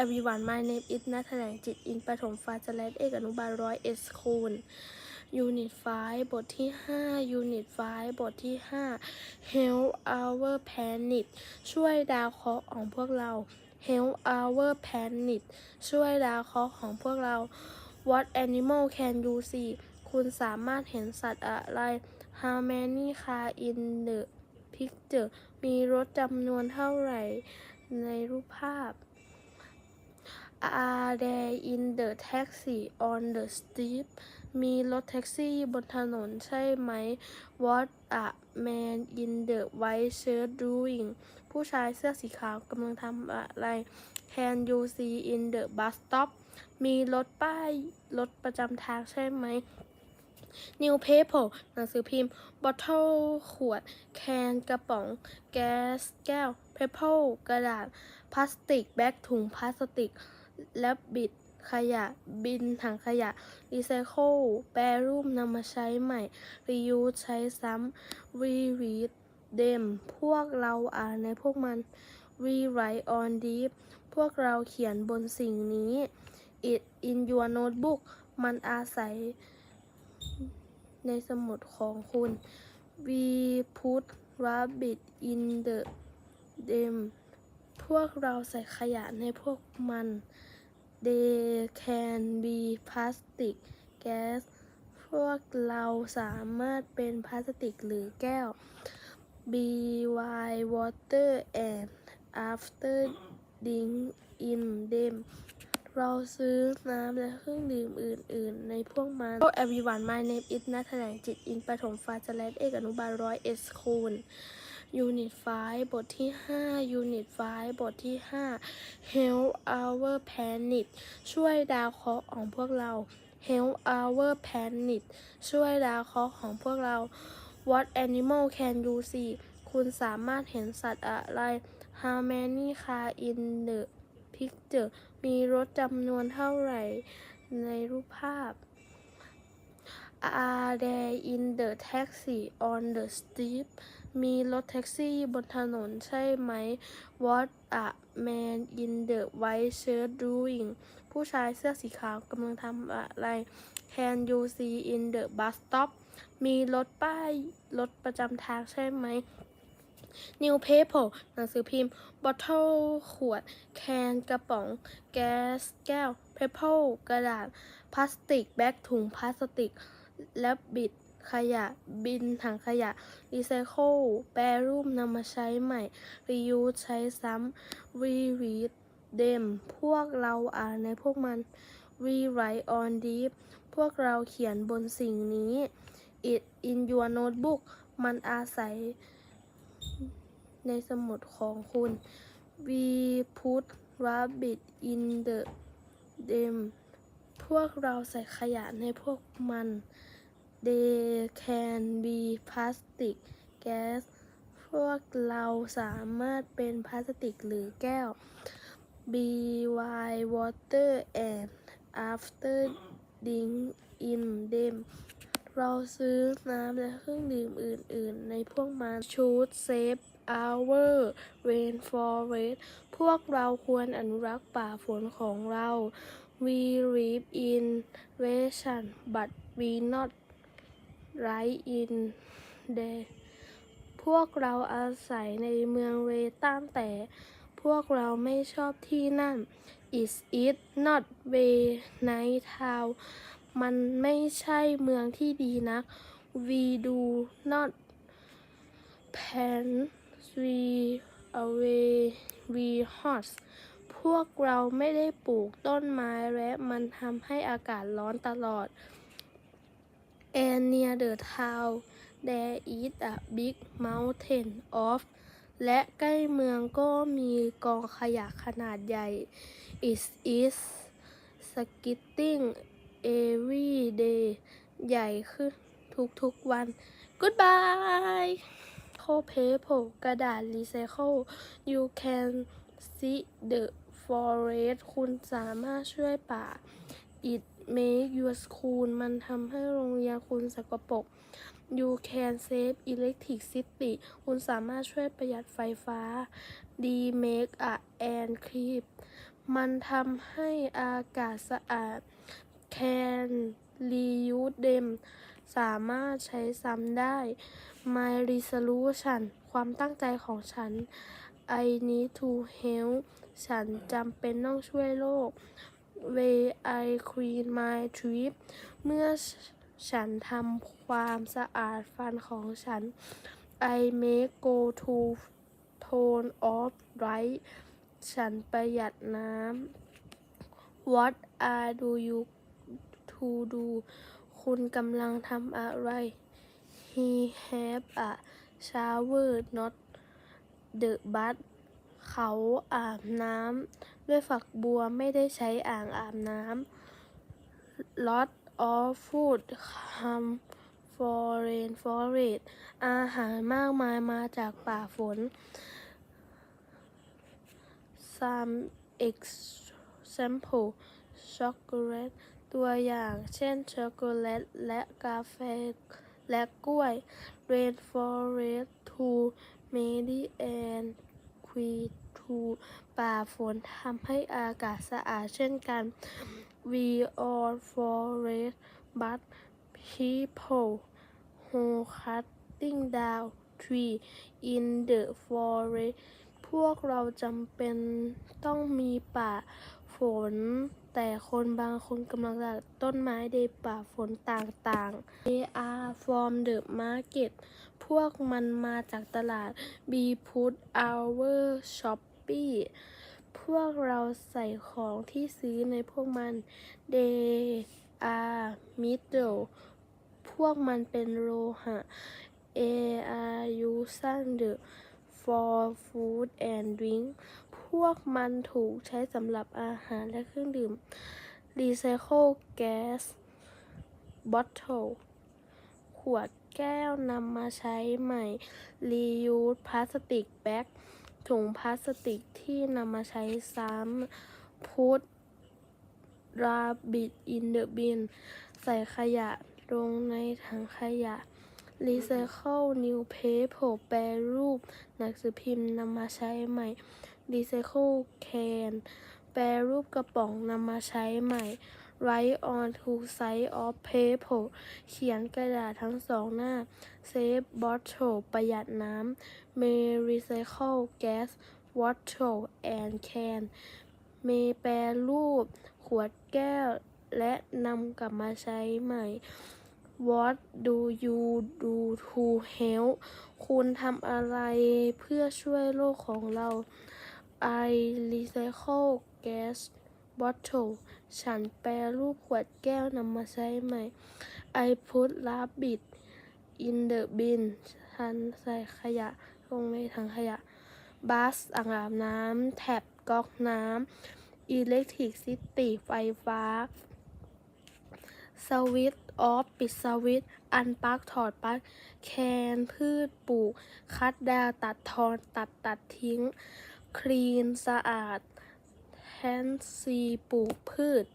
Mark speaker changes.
Speaker 1: everyone my name is นัทแถลงจิตอินประถมฟ้าจแลดเอกอนุบาลร้อยเอสคูล Unit 5บทที่ 5 Unit 5บทที่ 5 Help our planet ช่วยดาวเคราะห์ของพวกเรา Help our planet ช่วยดาวเคราะห์ของพวกเรา What animal can you see คุณสามารถเห็นสัตว์อะไร How many car in the picture มีรถจำนวนเท่าไหร่ในรูปภาพ Are there in the taxi on the street มีรถแท็กซี่บนถนนใช่ไหม What a man in the white shirt doing ผู้ชายเสื้อสีขาวกำลังทำอะไร Can you see in the bus stop มีรถป้ายรถประจำทางใช่ไหม New paper หนังสือพิมพ์ Bottle ขวด Can กระป๋อง Gas แก้ว Paper กระดาษ พลาสติก แบกถุงพลาสติก และบิดขยะ บินถังขยะ รีไซเคิลแปรรูปนำมาใช้ใหม่ reuse ใช้ซ้ำ reread them พวกเราอ่านในพวกมัน rewrite on deep พวกเราเขียนบนสิ่งนี้ it in your notebook มันอาศัยในสมุดของคุณ we put rabbit in the them พวกเราใส่ขยะในพวกมัน they can be plastic gas พวกเราสามารถเป็นพลาสติกหรือแก้ว be wine water and after drink in them เราซื้อน้ำและเครื่องดื่มอื่น ๆ ในพวกมัน Hello everyone my name is นัทแถลงจิตอินประถมฟ้าจแลดเอกอนุบาลร้อยเอสคู ล Unit 5บทที่5 Unit 5บทที่ 5 Help our planet ช่วยดาวเคราะห์ของพวกเรา Help our planet ช่วยดาวเคราะห์ของพวกเรา What animal can you see คุณสามารถเห็นสัตว์อะไร How many car in the picture มีรถจำนวนเท่าไหร่ในรูปภาพ Are there in the taxi on the street มีรถแท็กซี่บนถนนใช่ไหม What a man in the white shirt doing ผู้ชายเสื้อสีขาวกำลังทำอะไร Can you see in the bus stop มีรถป้ายรถประจำทางใช่ไหม Newspaper หนังสือพิมพ์ Bottle ขวด Can กระป๋อง Gas แก้ว Paper กระดาษ พลาสติก แบกถุงพลาสติก และบิดขยะ บินถังขยะ รีไซเคิลแปรรูปนำมาใช้ใหม่ reuse ใช้ซ้ำ reread them พวกเราอ่านในพวกมัน rewrite on deep พวกเราเขียนบนสิ่งนี้ it in your notebook มันอาศัยในสมุดของคุณ we put rabbit in the them พวกเราใส่ขยะในพวกมัน they can be plastic gas พวกเราสามารถเป็นพลาสติกหรือแก้ว be wine water and after drink in them เราซื้อน้ำและเครื่องดื่มอื่น ๆ ในพวกมัน should save our rainforest พวกเราควรอนุรักษ์ป่าฝนของเรา we live in nation but we not right in there พวกเราอาศัยในเมืองเวตั้งแต่พวกเราไม่ชอบที่นั่น is it not way night town มันไม่ใช่เมืองที่ดีนัก we do not plant we away we hot พวกเราไม่ได้ปลูกต้นไม้และมันทำให้อากาศร้อนตลอด and near the town there is a big mountain of และใกล้เมืองก็มีกองขยะขนาดใหญ่ it is getting every day ใหญ่ขึ้นทุกๆวัน goodbye โคเพโผกระดาษรีไซเคิล you can see the forest คุณสามารถช่วยป่า it make your school มันทำให้โรงเรียนคุณสกปรก you can save electricity คุณสามารถช่วยประหยัดไฟฟ้า d make a and keep มันทำให้อากาศสะอาด can reuse them สามารถใช้ซ้ำได้ my resolution ความตั้งใจของฉัน I need to help ฉันจำเป็นต้องช่วยโลก way I clean my teeth เมื่อฉันทำความสะอาดฟันของฉัน I make go to tone off right ฉันประหยัดน้ำ What are do you to do คุณกำลังทำอะไร He have a shower not the bath เขาอาบน้ำด้วยฝักบัวไม่ได้ใช้อ่างอาบน้ำ Lot of food come for rain forest อาหารมากมายมาจากป่าฝน Some example chocolate ตัวอย่างเช่นช็อกโกแลตและกาแฟและกล้วย Rainforest to many and ควีทูป่าฝนทำให้อากาศสะอาดเช่นกัน We all forest but people who cutting down tree in the forest พวกเราจำเป็นต้องมีป่าฝน แต่คนบางคนกำลังตัดต้นไม้ในป่าฝนต่างๆ They are from the market วกมันมาจากตลาด We put our shopping พวกเราใส่ของที่ซื้อในพวกมัน They are metal พวกมันเป็นโลหะ They are used for food and drink พวกมันถูกใช้สำหรับอาหารและเครื่องดื่ม Recycle gas bottle ขวด แก้วนำมาใช้ใหม่ Reuse พลาสติกแบ็กถุงพลาสติกที่นำมาใช้ซ้ำ Put rubbish in the bin ใส่ขยะลงในถังขยะ Recycle new paper แปรรูป หนังสือพิมพ์นำมาใช้ใหม่ Recycle can แปรรูปกระป๋องนำมาใช้ใหม่ Write on two sides of paper เขียนกระดาษทั้งสองหน้า Save bottle ประหยัดน้ำ May recycle gas bottle and can เมแปรรูป ขวดแก้ว และนำกลับมาใช้ใหม่ What do you do to help คุณทำอะไรเพื่อช่วยโลกของเรา I recycle gas bottle ฉันแปรรูปขวดแก้วนำมาใช้ใหม่ I put rubbish in the bin ฉันใส่ขยะลงในถังขยะบัสอ่างอาบน้ำแท็บก๊อกน้ำอิเล็กทริกซิตี้ไฟฟ้าสวิตออฟปิดสวิตอันปลั๊กถอดปลั๊กแคนพืชปลูก คัดดาวตัดทอนตัดตัดทิ้ง คลีน สะอาด แทนซีปลูกพืช